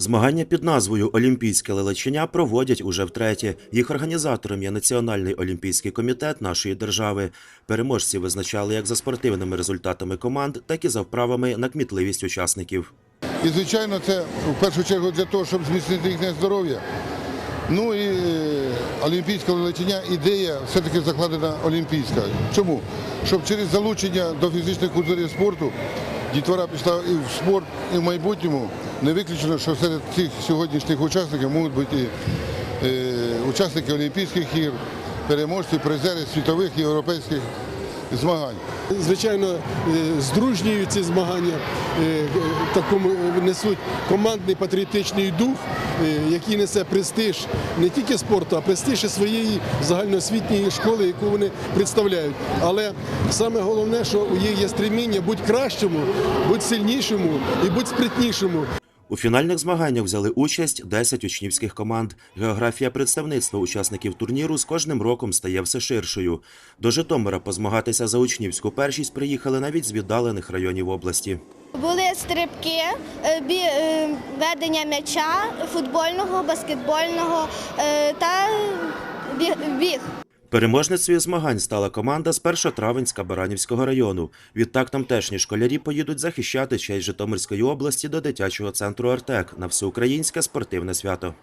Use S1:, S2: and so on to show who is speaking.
S1: Змагання під назвою Олімпійське лелечення проводять уже втретє. Їх організатором є Національний олімпійський комітет нашої держави. Переможці визначали як за спортивними результатами команд, так і за вправами на кмітливість учасників.
S2: І, звичайно, це в першу чергу для того, щоб зміцнити їхнє здоров'я. Ну і е, олімпійське лечення ідея все-таки закладена олімпійська. Чому? Щоб через залучення до фізичних культури спорту дітвора пішла і в спорт, і в майбутньому не виключено, що серед цих сьогоднішніх учасників можуть бути і, е, учасники Олімпійських ігор, переможці, призери світових і європейських змагань.
S3: Звичайно, е, здружнюють ці змагання, е, такому несуть командний патріотичний дух, е, який несе престиж не тільки спорту, а престиж і своєї загальноосвітньої школи, яку вони представляють. Але саме головне, що у їх є стреміння бути кращому, бути сильнішому і бути спритнішому.
S1: У фінальних змаганнях взяли участь 10 учнівських команд. Географія представництва учасників турніру з кожним роком стає все ширшою. До Житомира позмагатися за учнівську першість приїхали навіть з віддалених районів області.
S4: Були стрибки, е, е, ведення м'яча, футбольного, баскетбольного е, та бі- біг.
S1: Переможницею змагань стала команда з Першотравенська Баранівського району. Відтак тамтешні школярі поїдуть захищати честь Житомирської області до дитячого центру Артек на всеукраїнське спортивне свято.